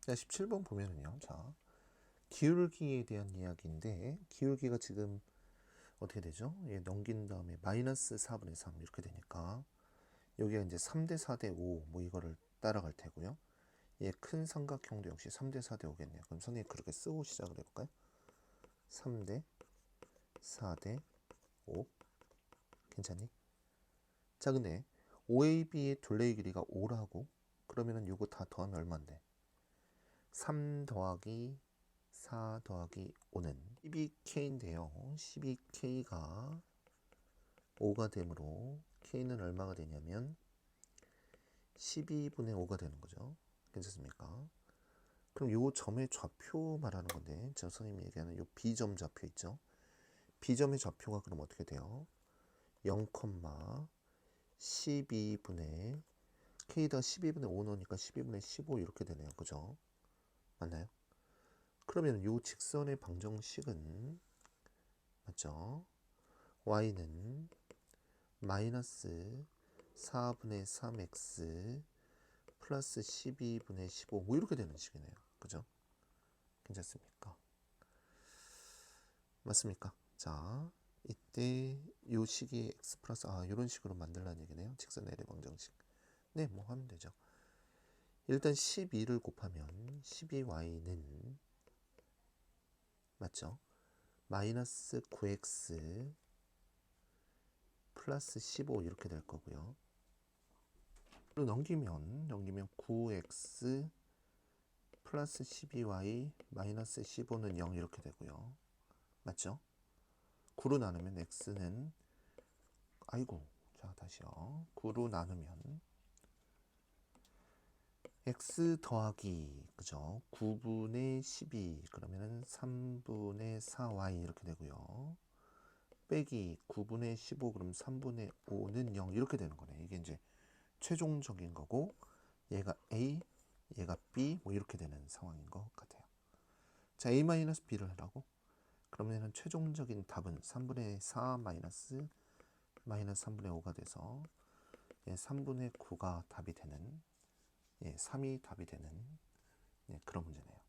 자, 17번 보면은요. 자, 기울기에 대한 이야기인데 기울기가 지금 어떻게 되죠? 예, 넘긴 다음에 마이너스 4분의 3 이렇게 되니까 여기가 이제 3대 4대 5 뭐 이거를 따라갈 테고요. 예, 큰 삼각형도 역시 3대 4대 5겠네요. 그럼 선생님 그렇게 쓰고 시작을 해볼까요? 3대 4대 5 괜찮니? 자 근데 OAB의 둘레의 길이가 5라고 그러면은 요거 다 더하면 얼마인데? 3 더하기 4 더하기 5는 12K인데요. 12K가 5가 되므로 K는 얼마가 되냐면 12분의 5가 되는 거죠. 괜찮습니까? 그럼 요 점의 좌표 말하는 건데 저 선생님이 얘기하는 요 B점 좌표 있죠? B점의 좌표가 그럼 어떻게 돼요? 0, 12분의 K다 12분의 5 넣으니까 12분의 15 이렇게 되네요. 그죠? 맞나요? 그러면 요 직선의 방정식은 맞죠? y는 마이너스 4분의 3x 플러스 12분의 15 뭐 이렇게 되는 식이네요. 그죠? 괜찮습니까? 맞습니까? 자, 이때 요 식이 x 플러스 아 이런 식으로 만들라는 얘기네요. 직선 내리 방정식. 네, 뭐 하면 되죠. 일단 12를 곱하면 12y는 맞죠? 마이너스 9x 플러스 15 이렇게 될 거고요. 또 넘기면 넘기면 9x 플러스 12y 마이너스 15는 0 이렇게 되고요. 맞죠? 9로 나누면 x는 아이고 자 다시요. 9로 나누면 x 더하기 그죠? 9분의 12 그러면은 3분의 4y 이렇게 되고요. 빼기 9분의 15 그럼 3분의 5는 0 이렇게 되는 거네. 이게 이제 최종적인 거고 얘가 a 얘가 b 뭐 이렇게 되는 상황인 것 같아요. 자 a-b를 하라고 그러면은 최종적인 답은 3분의 4 마이너스 마이너스 3분의 5가 돼서 예, 3분의 9가 답이 되는 예, 3이 답이 되는 예, 그런 문제네요.